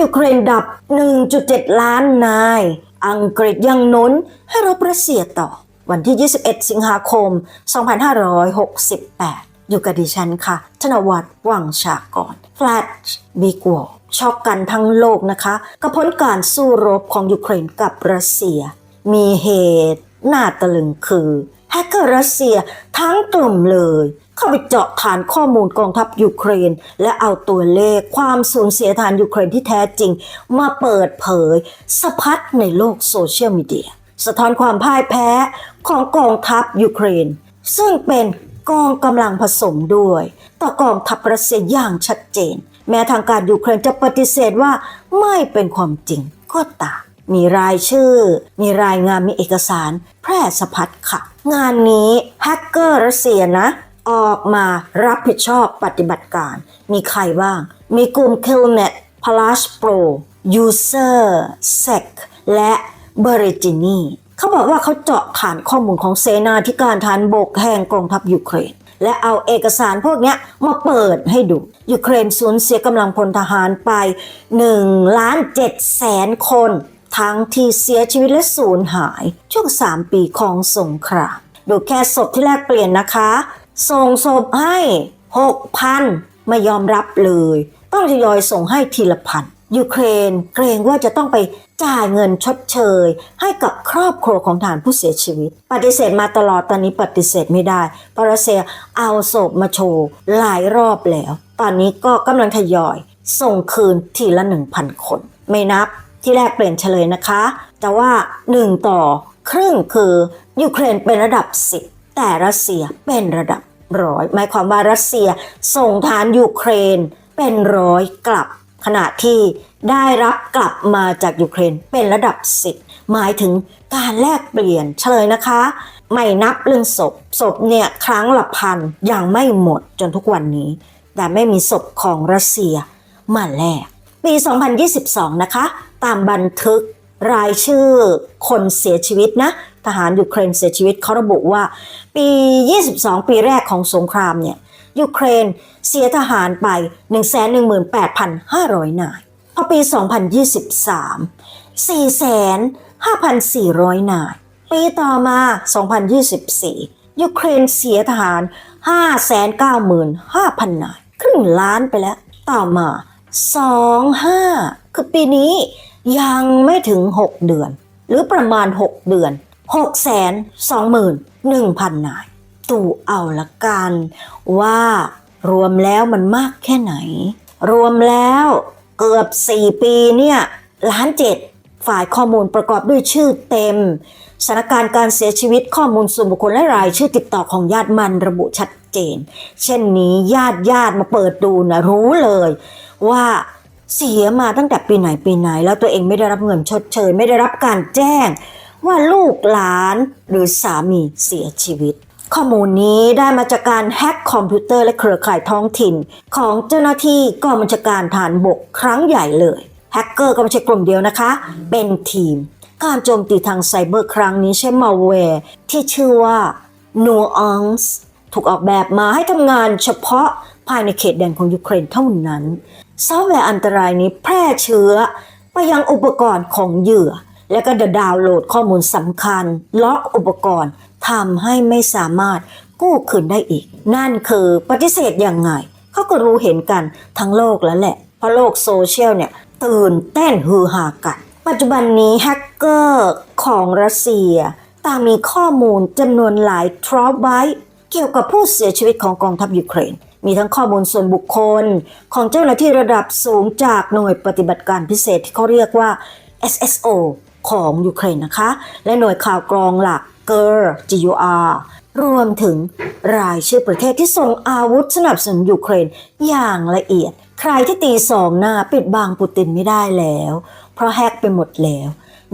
ยูเครนดับ 1.7 ล้านนาย อังกฤษยังนุนให้รบรัสเซียต่อ วันที่ 21 สิงหาคม 2568 อยู่กับดิฉันค่ะ ธนวัฒน์วังชากร แฟลชบีกวอช็อกกันทั้งโลกนะคะกับผลการสู้รบของยูเครนกับรัสเซีย มีเหตุน่าตะลึงคือแฮกเกอร์รัสเซียทั้งกลุ่มเลย เข้าไปเจาะฐานข้อมูลกองทัพยูเครน และเอาตัวเลขความสูญเสียฐานยูเครนที่แท้จริง มาเปิดเผย สะพัดในโลกโซเชียลมีเดียสะท้อนความพ่ายแพ้ของกองทัพยูเครน ซึ่งเป็นกองกำลังผสมด้วย ต่อกองทัพรัสเซียอย่างชัดเจน แม้ทางการยูเครนจะปฏิเสธว่าไม่เป็นความจริงก็ตามมีรายชื่อ มีรายงานมีเอกสาร แพร่สะพัดค่ะ งานนี้แฮกเกอร์รัสเซียนะ ออกมารับผิดชอบปฏิบัติการ มีใครบ้าง มีกลุ่ม k i l n e t Plus Pro User Sec และ b e r e g i n i เขาบอกว่าเขาเจาะฐานข้อมูลของเสนาธิการฐานบกแห่งกองทัพยูเครน และเอาเอกสารพวกนี้มาเปิดให้ดู ยูเครนสูญเสียกำลังพลทหารไป1ล้าน7แสนคน ทั้งที่เสียชีวิตและสูญหาย ช่วง 3 ปีของสงครามดูแค่ศพที่แลกเปลี่ยนนะคะ ส่งศพให้6,000ไม่ยอมรับเลย ต้องทยอยส่งให้ทีละพันยูเครนเกรงว่าจะต้องไปจ่ายเงินชดเชย ให้กับครอบครัวของฐานผู้เสียชีวิต ปฏิเสธมาตลอดตอนนี้ปฏิเสธไม่ได้เพราะรัสเซียเอาศพมาโชว์หลายรอบแล้ว ตอนนี้ก็กำลังทยอย ส่งคืนทีละ 1,000 คน ไม่นับที่แรกเปลี่ยนเฉลยนะคะ แต่ว่า 1 ต่อครึ่งคือยูเครนเป็นระดับ 10 แต่รัสเซียเป็นระดับร้อยหมายความว่ารัสเซียส่งฐานยูเครนเป็นร้อยกลับ ขณะที่ได้รับกลับมาจากยูเครนเป็นระดับ10หมายถึงการแลกเปลี่ยนเฉลยนะคะ ไม่นับเรื่องศพศพเนี่ยครั้งละพันยังไม่หมดจนทุกวันนี้ แต่ไม่มีศพของรัสเซียมาแลกปี 2022 นะคะ ตามบันทึกรายชื่อคนเสียชีวิตนะ ทหารยูเครนเสียชีวิตเขาระบุว่า ปี 22 ปีแรกของสงครามเนี่ยยูเครนเสียทหารไป 118,500 นาย พอปี 2023 4,5,400 นาย ปีต่อมา 2024 ยูเครนเสียทหาร 595,000 นาย ครึ่งล้านไปแล้ว ต่อมา 25 คือปีนี้ยังไม่ถึง 6 เดือน หรือประมาณ 6 เดือน 621,000 นาย ตู่เอาละกันว่ารวมแล้วมันมากแค่ไหน รวมแล้วเกือบ 4 ปีเนี่ยล้านเจ็ดฝ่ายข้อมูลประกอบด้วยชื่อเต็มสถานการณ์การเสียชีวิตข้อมูลส่วนบุคคลและรายชื่อติดต่อของญาติมันระบุชัดเจน เช่นนี้ญาติญาติมาเปิดดูนะรู้เลย ว่าเสียมาตั้งแต่ปีไหนปีไหน แล้วตัวเองไม่ได้รับเงินชดเชยไม่ได้รับการแจ้ง ว่าลูกหลานหรือสามีเสียชีวิต ข้อมูลนี้ได้มาจากการแฮ็กคอมพิวเตอร์และเครือข่ายท้องถิ่น ของเจ้าหน้าที่กองบัญชาการฐานบกครั้งใหญ่เลยแฮกเกอร์ก็ไม่ใช่กลุ่มเดียวนะคะ เป็นทีม การโจมตีทางไซเบอร์ครั้งนี้ใช้มาแวร์ที่ชื่อว่า Nuance ถูกออกแบบมาให้ทำงานเฉพาะภายในเขตแดนของยูเครนเท่านั้น ซอฟต์แวร์อันตรายนี้แพร่เชื้อไปยังอุปกรณ์ของเหยื่อ และก็ดาวน์โหลดข้อมูลสำคัญ ล็อกอุปกรณ์ทำให้ไม่สามารถกู้คืนได้อีก นั่นคือปฏิเสธยังไงเขาก็รู้เห็นกันทั้งโลกแล้วแหละ เพราะโลกโซเชียลเนี่ยตื่นเต้นฮือฮากัน ปัจจุบันนี้แฮกเกอร์ของรัสเซียต่างมีข้อมูลจำนวนหลายทรอไบต์เกี่ยวกับผู้เสียชีวิตของกองทัพยูเครน มีทั้งข้อมูลส่วนบุคคล ของเจ้าหน้าที่ระดับสูงจากหน่วยปฏิบัติการพิเศษที่เขาเรียกว่า SSO ของยูเครนนะคะ และหน่วยข่าวกรองหลัก GUR GUR รวมถึงรายชื่อประเทศที่ส่งอาวุธสนับสนุนยูเครนอย่างละเอียด ใครที่ตีสองหน้าปิดบังปูตินไม่ได้แล้ว เพราะแฮกไปหมดแล้ว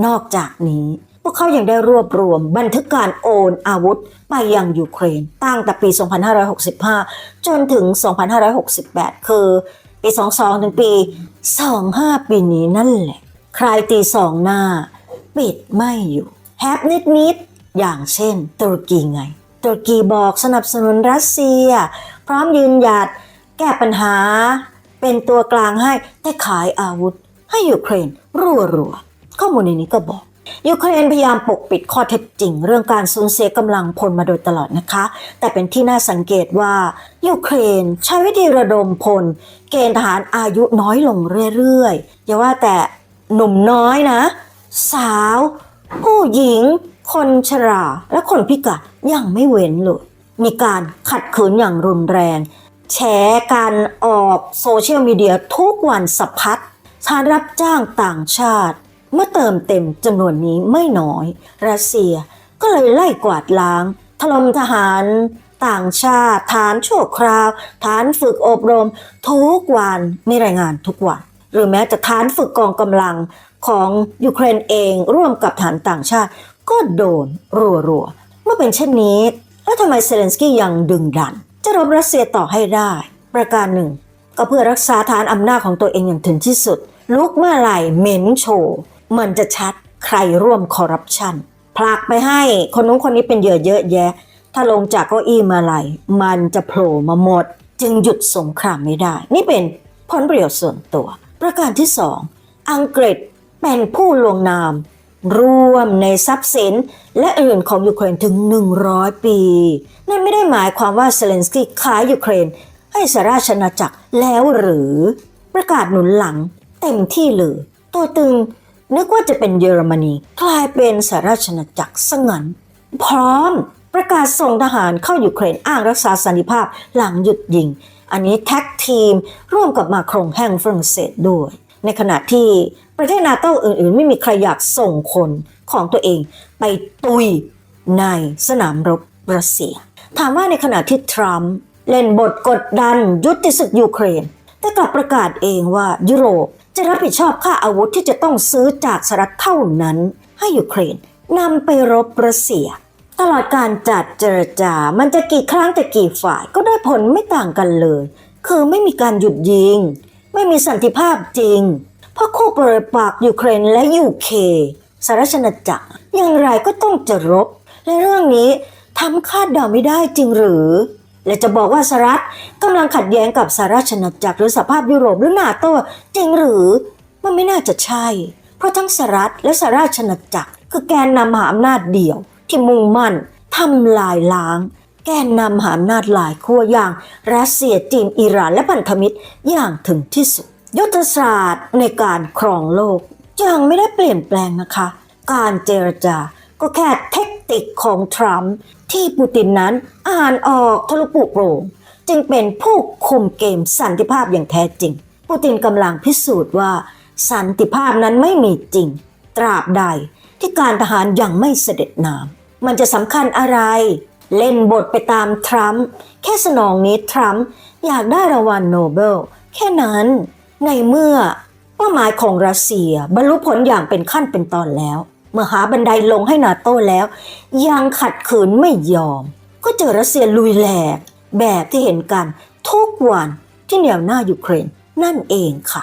นอกจากนี้พวกเขายัางได้รวบรวมบันทึกการโอนอาวุธไปยังยูเครนตั้งแต่ปี 2565 จนถึง 2568 คือ ปี 22 ถึงปี 25 ปีนี้นั่นแหละ ใครตีสองหน้า ปิดไม่อยู่แฮปนิดๆอย่างเช่นตุรกีไง ตุรกีบอกสนับสนุนรัสเซีย พร้อมยืนหยัดแก้ปัญหา เป็นตัวกลางให้แต่ขายอาวุธ ให้ยูเครนรัวๆข้อมูลในนี้ก็บอกยูเครนพยายามปกปิดข้อเท็จจริง เรื่องการสูญเสียกำลังพลมาโดยตลอดนะคะ แต่เป็นที่น่าสังเกตว่ายูเครนใช้วิธีระดมพล เกณฑ์ทหารอายุน้อยลงเรื่อยๆอย่าว่าแต่หนุ่มน้อยนะ สาว ผู้หญิง คนชราและคนพิการยังไม่เว้นเลย มีการขัดขืนอย่างรุนแรง แฉการออกโซเชียลมีเดียทุกวันสะพัดทานรับจ้างต่างชาติเมื่อเติมเต็มจำนวนนี้ไม่น้อย รัสเซียก็เลยไล่กวาดล้าง ถล่มทหารต่างชาติ ฐานชั่วคราว ฐานฝึกอบรม ทุกวันมีรายงานทุกวัน หรือแม้แต่ฐานฝึกกองกำลังของยูเครนเองร่วมกับฐานต่างชาติ ก็โดนรัวๆเมื่อเป็นเช่นนี้ แล้วทำไมเซเลนสกี้ยังดึงดัน จะรบรัสเซียต่อให้ได้ ประการหนึ่ง ก็เพื่อรักษาฐานอำนาจของตัวเองอย่างถึงที่สุด ลุกเมื่อไหร่เหม็นโชว์มันจะชัดใครร่วมคอร์รัปชันผลักไปให้คนนู้นคนนี้เป็นเหยื่อเยอะแยะ ถ้าลงจากเก้าอี้มาไหร่มันจะโผล่มาหมด จึงหยุดสงครามไม่ได้ นี่เป็นผลประโยชน์ส่วนตัว ประการที่สองอังกฤษเป็นผู้ลงนาม ร่วมในทรัพย์สิน และอื่นของยูเครนถึง 100 ปี นั่นไม่ได้หมายความว่าเซเลนสกี้ขายยูเครน ให้สหราชอาณาจักรแล้วหรือ ประกาศหนุนหลังเต็มที่เลยตัวตึงนึกว่าจะเป็นเยอรมนีกลายเป็นสหราชอาณาจักรสงัน พร้อมประกาศส่งทหารเข้ายูเครนอ้างรักษาสันติภาพหลังหยุดยิง อันนี้แท็กทีมร่วมกับมาครงแห่งฝรั่งเศสด้วย ในขณะที่ประเทศนาโต้อื่นๆ ไม่มีใครอยากส่งคนของตัวเองไปตุยในสนามรบรัสเซีย ถามว่าในขณะที่ทรัมป์เล่นบทกดดันยุติศึกยูเครน แต่กลับประกาศเองว่ายุโรปจะรับผิดชอบค่าอาวุธที่จะต้องซื้อจากสหรัฐเท่านั้น ให้ยูเครนนำไปรบรัสเซีย ตลอดการจัดเจรจา มันจะกี่ครั้งแต่กี่ฝ่ายก็ได้ผลไม่ต่างกันเลย คือไม่มีการหยุดยิง ไม่มีสันติภาพจริง เพราะคู่ปรปักยูเครนและยูเคสหรัฐอาณาจักรอย่างไรก็ต้องจะรบ และเรื่องนี้ทำคาดเดาไม่ได้จริงหรือ และจะบอกว่าสหรัฐกำลังขัดแย้งกับสหราชอาจักรหรือสหภาพยุโรปหรือนาโตจริงหรือ มันไม่น่าจะใช่ เพราะทั้งสหรัฐและสหราชอาจักรคือแกนนำมหาอำนาจเดี่ยว ที่มุ่งมั่นทำลายล้าง แกนนำหาอำนาจหลายขั้วอย่างรัสเซียจีนอิหร่านและพันธมิตรอย่างถึงที่สุด ยุทธศาสตร์ในการครองโลกยังไม่ได้เปลี่ยนแปลงนะคะ การเจรจาก็แค่เทคนิคของทรัมป์ที่ปูตินนั้นอ่านออกทะลุปุโปรงจึงเป็นผู้คุมเกมสันติภาพอย่างแท้จริง ปูตินกำลังพิสูจน์ว่า สันติภาพนั้นไม่มีจริง ตราบใดที่การทหารยังไม่เสด็จน้ำ มันจะสำคัญอะไร เล่นบทไปตามทรัมป์แค่สนองนี้ทรัมป์อยากได้รางวัลโนเบล แค่นั้นในเมื่อเป้าหมายของรัสเซียบรรลุผลอย่างเป็นขั้นเป็นตอนแล้ว เมื่อหาบันไดลงให้นาโต้แล้ว ยังขัดขืนไม่ยอม ก็เจอรัสเซียลุยแหลก แบบที่เห็นกัน ทุกวันที่แนวหน้ายูเครนนั่นเองค่ะ